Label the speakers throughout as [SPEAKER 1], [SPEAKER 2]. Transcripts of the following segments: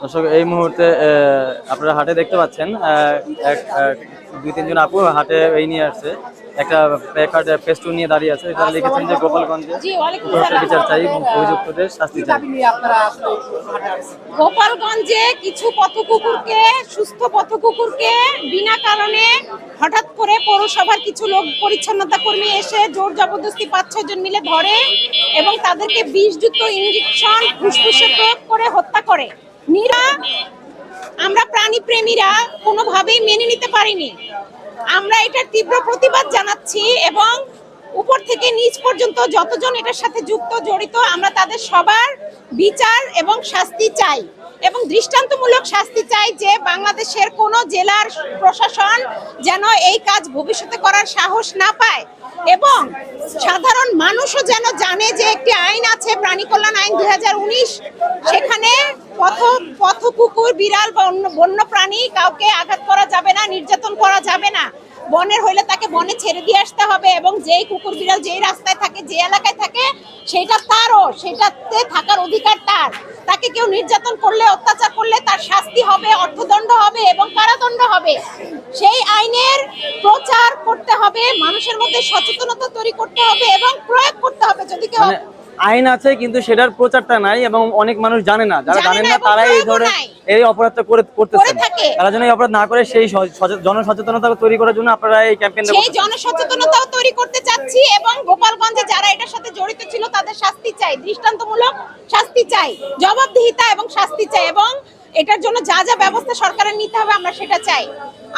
[SPEAKER 1] দর্শক, এই মুহূর্তে আপনারা হাটে দেখতে পাচ্ছেন এক, দুই, তিনজন আপু হাটে এই নিয়ে আসছে। একটা প্যাকার্ড পেস্টুন নিয়ে দাঁড়িয়ে আছে। এখানে লিখেছেন যে গোপালগঞ্জে। বিচার চাই অভিযুক্তদের শাস্তি চাই।
[SPEAKER 2] গোপালগঞ্জে কিছু পথকুকুরকে সুস্থ পথকুকুরকে বিনা কারণে হঠাৎ করে পৌরসভার কিছু লোক পরিচ্ছন্নতা কর্মী এসে জোর জবরদস্তি পাঁচ ছয় জন মিলে ধরে এবং তাদেরকে বিষযুক্ত ইঞ্জেকশন ফুসফুসে প্রয়োগ করে হত্যা করে। নিরা আমরা প্রাণী প্রেমীরা কোনোভাবেই মেনে নিতে পারিনি। আমরা এটার তীব্র প্রতিবাদ জানাচ্ছি এবং উপর থেকে নিচ পর্যন্ত যতজন এটার সাথে যুক্ত, জড়িত, আমরা তাদের সবার বিচার এবং শাস্তি চাই এবং দৃষ্টান্তমূলক শাস্তি চাই যে বাংলাদেশের কোন জেলার প্রশাসন যেন এই কাজ ভবিষ্যতে করার সাহস না পায় এবং সাধারণ মানুষও যেন জানে যে একটি আইন আছে, প্রাণী কল্যাণ আইন দুই হাজার উনিশ, সেখানে পথ পথ কুকুর, বিড়াল, বন্য প্রাণী কাউকে আঘাত করা যাবে না, নির্যাতন করা যাবে না। বনের হইলে তাকে বনে ছেড়ে দিয়ে আসতে হবে এবং যেই কুকুর, বিড়াল যেই রাস্তায় থাকে, যে এলাকায় থাকে, সেটা তারও, সেটাতে থাকার অধিকার তার। তাকে কেউ নির্যাতন করলে, অত্যাচার করলে তার শাস্তি হবে, অর্থদণ্ড হবে এবং কারাদণ্ড হবে। সেই আইনের প্রচার করতে হবে, মানুষের মধ্যে সচেতনতা তৈরি করতে হবে এবং প্রয়োগ করতে হবে যদি কেউ
[SPEAKER 1] মানে আইন আছে কিন্তু সেটার প্রচারটা নাই এবং অনেক মানুষ জানে না। যারা
[SPEAKER 2] জানে
[SPEAKER 1] জানেন
[SPEAKER 2] না
[SPEAKER 1] তারাই এই ধরনের এই অপরাধটা করে করতেছেন।
[SPEAKER 2] থাকে।
[SPEAKER 1] তারা যেন এই অপরাধ না করে সেই জনসচেতনতা তৈরি করার জন্য আপনারা এই ক্যাম্পেইনটা
[SPEAKER 2] সেই জনসচেতনতাও তৈরি করতে চাচ্ছি এবং গোপালগঞ্জে যারা এটার সাথে জড়িত ছিল তাদের শাস্তি চাই দৃষ্টান্তমূলক শাস্তি চাই জবাবদিহিতা এবং শাস্তি চাই এবং এটার জন্য যা যা ব্যবস্থা সরকারের নিতে হবে আমরা সেটা চাই।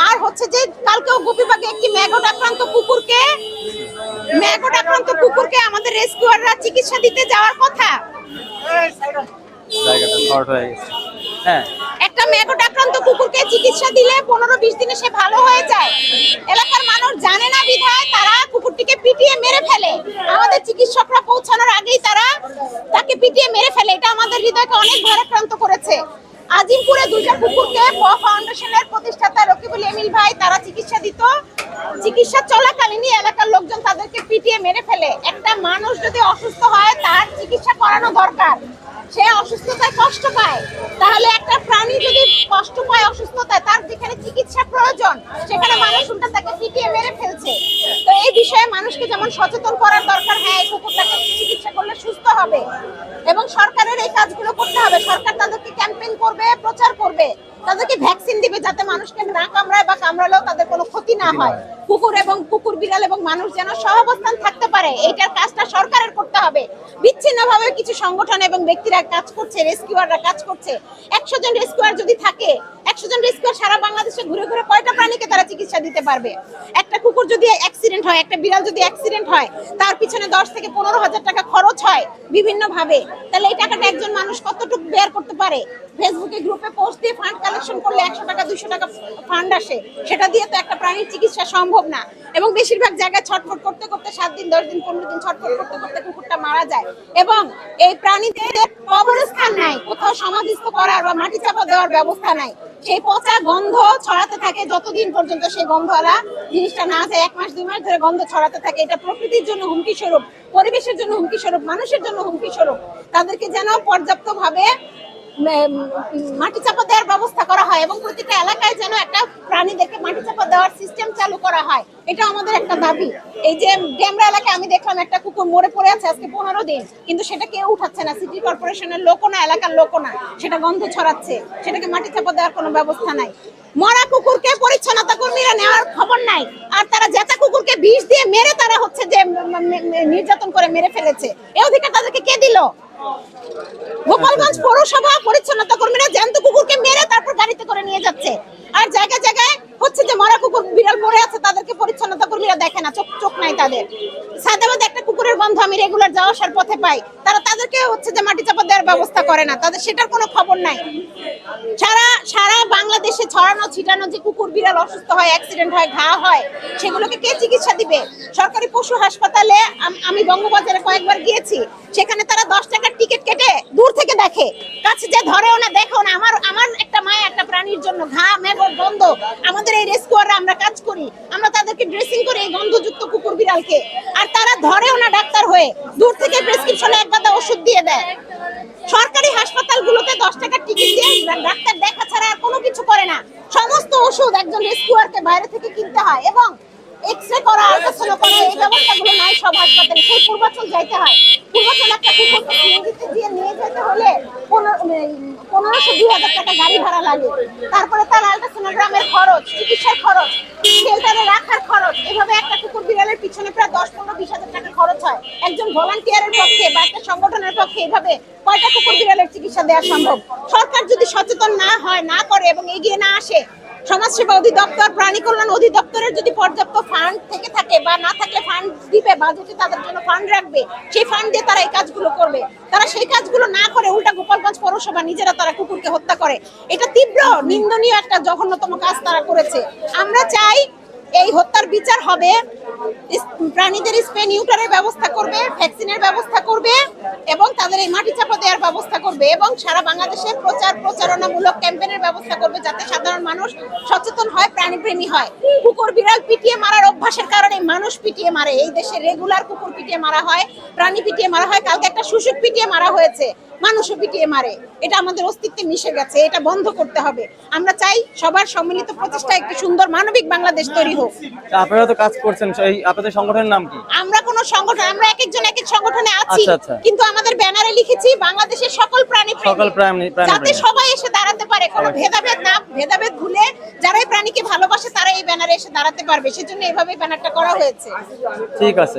[SPEAKER 2] আর হচ্ছে যে কালকেও গোপীবাগে একটি ম্যাগট আক্রান্ত কুকুরকে ম্যাগট আক্রান্ত কুকুরকে আমাদের রেস্কিউয়াররা চিকিৎসা দিতে যাওয়ার কথা?
[SPEAKER 1] জায়গাটা শর্ট হয়ে গেছে। হ্যাঁ।
[SPEAKER 2] একটা ম্যাগট আক্রান্ত কুকুরকে চিকিৎসা দিলে পনেরো বিশ দিনে সে ভালো হয়ে যায়। এলাকার মানুষ জানে না বিধায় তারা কুকুরটিকে পিটিয়ে মেরে ফেলে। আমাদের চিকিৎসকরা পৌঁছানোর আগেই তারা তাকে পিটিয়ে মেরে ফেলে। এটা আমাদের হৃদয়কে অনেক ভারাক্রান্ত করেছে। আজিমপুরে দুইটা কুকুরকে প ফাউন্ডেশনের প্রতিষ্ঠাতা রকিবুল এমিল ভাই তারা চিকিৎসা দিত। চিকিৎসা চলাকালীনই এলাকার পিটিয়ে মেরে ফেলে। একটা মানুষ যদি অসুস্থ হয়, তার চিকিৎসা করানো দরকার। সে অসুস্থতায় কষ্ট পায়। তাহলে একটা প্রাণী যদি কষ্ট পায় অসুস্থতায়, তার যেখানে চিকিৎসা প্রয়োজন, সেখানে মানুষ উল্টা তাকে পিটিয়ে মেরে ফেলছে। তো এই বিষয়ে মানুষকে যেমন সচেতন করার দরকার হ্যাঁ এই কুকুরটাকে চিকিৎসা করলে সুস্থ হবে। এবং সরকারের এই কাজগুলো করতে হবে। সরকার তাদেরকে ক্যাম্পেইন করবে, প্রচার করবে। তাদেরকে ভ্যাকসিন দিবে যাতে মানুষকে না কামড়ায় বা কামড়ালেও তাদের কোনো ক্ষতি না হয়। কুকুর এবং কুকুর বিড়াল এবং মানুষ যেন সহাবস্থান থাকতে পারে। এইটার কাজটা সরকারের করতে হবে। বিচ্ছিন্নভাবে কিছু সংগঠন এবং ব্যক্তিরা কাজ করছে, রেস্কিউয়াররা কাজ করছে। একশো জন রেস্কিউয়ার যদি থাকে, একশো জন রেস্কিউয়ার সারা বাংলাদেশে ঘুরে ঘুরে কয়টা প্রাণীকে তারা চিকিৎসা দিতে পারবে? একটা কুকুর যদি অ্যাক্সিডেন্ট হয়, একটা বিড়াল যদি অ্যাক্সিডেন্ট হয়, তার পিছনে দশ থেকে পনেরো হাজার টাকা খরচ হয় বিভিন্ন ভাবে তাহলে এই টাকাটা একজন মানুষ কতটুকু বেয়ার করতে পারে? ফেসবুকে গ্রুপে পোস্ট দিয়ে ফান্ড কালেকশন করলে একশো টাকা দুশো টাকা ফান্ড আসে। সেটা দিয়ে তো একটা প্রাণীর চিকিৎসা সম্ভব। না। এবং বেশিরভাগ জায়গায় ছটফট করতে করতে সাত দিন, দশ দিন, পনেরো দিন ছটফট করতে করতে কুকুরটা মারা যায়। এবং এই প্রাণীদের কবরস্থান নাই, কোথাও সমাধিস্থ করার বা মাটি চাপা দেওয়ার ব্যবস্থা নাই। সেই পচা গন্ধ ছড়াতে থাকে যতদিন পর্যন্ত সেই গন্ধওয়ালা জিনিসটা না যায়। এক মাস, দুই মাস ধরে গন্ধ ছড়াতে থাকে। এটা প্রকৃতির জন্য হুমকি স্বরূপ, পরিবেশের জন্য হুমকি স্বরূপ, মানুষের জন্য হুমকি স্বরূপ। তাদেরকে যেন পর্যাপ্ত ভাবে মাটি চাপা দেওয়ার ব্যবস্থা করা হয় এবং প্রতিটা এলাকায় যেন একটা প্রাণীদেরকে মাটি চাপা দেওয়ার সিস্টেম চালু করা হয়। এটা আমাদের একটা দাবি। এই যে ডেমরা এলাকায় আমি দেখলাম একটা কুকুর মরে পড়ে আছে আজকে পনেরো দিন, কিন্তু সেটা কেউ উঠাচ্ছে না। সিটি কর্পোরেশনের লোকও না, এলাকার লোকও না। সেটা গন্ধ ছড়াচ্ছে। সেটাকে মাটি চাপা দেওয়ার কোনো ব্যবস্থা নাই। মরা কুকুরকে পরিচ্ছন্নতা কর্মীরা নেওয়ার খবর নাই। আর তারা জেতা কুকুরকে বিষ দিয়ে মেরে তারা হচ্ছে যে নির্যাতন করে মেরে ফেলেছে। এই অধিকার তাদেরকে কে দিল? গোপালগঞ্জ পৌরসভা পরিচ্ছন্নতা কর্মীরা জ্যান্ত কুকুরকে মেরে তারপর গাড়িতে করে নিয়ে যাচ্ছে। আর জায়গায় জায়গায় হচ্ছে যে মরা কুকুর বিড়াল মরে আছে, তাদেরকে পরিচ্ছন্নতা কর্মীরা দেখে না, চোখ চোখ নাই তাদের। সাদাবাদ আমি রেগুলার যাওয়া আসার পথে পাই, তারা তাদেরকে হচ্ছে যে মাটি চাপা দেওয়ার ব্যবস্থা করে না, তাদের সেটার কোনো খবর নাই। সারা সারা বাংলাদেশে ছড়ানো, ছিটানো যে কুকুর বিড়াল অসুস্থ হয় অ্যাক্সিডেন্ট হয়, ঘা হয়, সেগুলোকে কে চিকিৎসা দিবে? সরকারি পশু হাসপাতালে আমি বঙ্গবাজারে কয়েকবার গিয়েছি, সেখানে তারা দশ টাকার টিকিট কেটে দূর থেকে দেখে। কাছে যে ধরেও না, দেখো না, আমার আমার একটা মায়া একটা প্রাণীর জন্য ঘাম এবং গন্ধ। আমাদের এই রেস্কুয়াররা আমরা কাজ করি। আমরা তাদেরকে ড্রেসিং করে এই গন্ধযুক্ত কুকুর বিড়ালকে। আর তারা ধরেও না ডাক্তার হয়ে। দূর থেকে প্রেসক্রিপশনে এক পাতা ওষুধ দিয়ে দেয়। সরকারি হাসপাতালগুলোতে 10 টাকা টিকিট দিয়ে ডাক্তার দেখা ছাড়া আর কোনো কিছু করে না। সমস্ত ওষুধ একজন রেস্কুয়ারকে বাইরে থেকে কিনতে হয় এবং এক্সরে করা আলট্রাসাউন্ড করা, এই ব্যবস্থাগুলো নাই সব হাসপাতালে। সেই পূর্বাচল যাইতে হয়। পূর্বাচল একটা কুকুর দিয়ে নিয়ে যেতে হলে কোনো পনেরোশো দুই হাজার টাকা গাড়ি ভাড়া লাগে। তারপরে তার আল্ট্রাসোনোগ্রামের খরচ, চিকিৎসার খরচ শেল্টারে রাখার খরচ, এভাবে একটা কুকুর বিড়ালের পিছনে প্রায় দশ, পনেরো, বিশ হাজার টাকা খরচ হয়। একজন ভলান্টিয়ারের পক্ষে বা একটা সংগঠনের পক্ষে এভাবে কয়টা কুকুর বিড়ালের চিকিৎসা দেওয়া সম্ভব? সরকার যদি সচেতন না হয়, না করে এবং এগিয়ে না আসে সমাজসেবা অধিদপ্তর, প্রাণী কল্যাণ অধিদপ্তরের যদি পর্যাপ্ত ফান্ড থেকে থাকে বা না থাকলে ফান্ড দিবে বা যদি তাদের জন্য ফান্ড রাখবে, সেই ফান্ড দিয়ে তারা এই কাজগুলো করবে। তারা সেই কাজগুলো না করে উল্টা গোপালগঞ্জ পৌরসভা নিজেরা তারা কুকুরকে হত্যা করে। এটা তীব্র নিন্দনীয় একটা জঘন্যতম কাজ তারা করেছে। আমরা চাই এই হত্যার বিচার হবে। প্রাণীদের স্পে নিউটারের ব্যবস্থা করবে, ভ্যাকসিনের ব্যবস্থা করবে এবং তাদের এই মাটি চাপা দেওয়ার ব্যবস্থা করবে এবং সারা বাংলাদেশে প্রচার প্রচারণামূলক ক্যাম্পেনের ব্যবস্থা করবে যাতে সাধারণ মানুষ সচেতন হয়, প্রাণীপ্রেমী হয়। কুকুর বিড়াল পিটিয়ে মারার অভ্যাসের কারণে মানুষ পিটিয়ে মারে। এই দেশে রেগুলার কুকুর পিটিয়ে মারা হয়, প্রাণী পিটিয়ে মারা হয়। কালকে একটা শুশুক পিটিয়ে মারা হয়েছে। মানুষও পিটিয়ে মারে। এটা আমাদের অস্তিত্বে মিশে গেছে এটা বন্ধ করতে হবে। আমরা চাই সবার সম্মিলিত প্রচেষ্টা একটি সুন্দর মানবিক বাংলাদেশ তৈরি হোক।
[SPEAKER 1] আপনারা তো কাজ করছেন এই আপনাদের সংগঠনের নাম কি?
[SPEAKER 2] আমরা কোন সংগঠন আমরা এক একজন এক এক সংগঠনে আছি।
[SPEAKER 1] আচ্ছা, আচ্ছা।
[SPEAKER 2] কিন্তু আমাদের ব্যানারে লিখেছি বাংলাদেশের সকল প্রাণী
[SPEAKER 1] সকল প্রাণী-
[SPEAKER 2] যাতে সবাই এসে দাঁড়াতে পারে কোনো ভেদাভেদ না ভেদাভেদ ভুলে যারা এই প্রাণীকে ভালোবাসে তারা এই ব্যানারে এসে দাঁড়াতে পারবে। সেজন্য এইভাবে ব্যানারটা করা হয়েছে।
[SPEAKER 1] ঠিক আছে।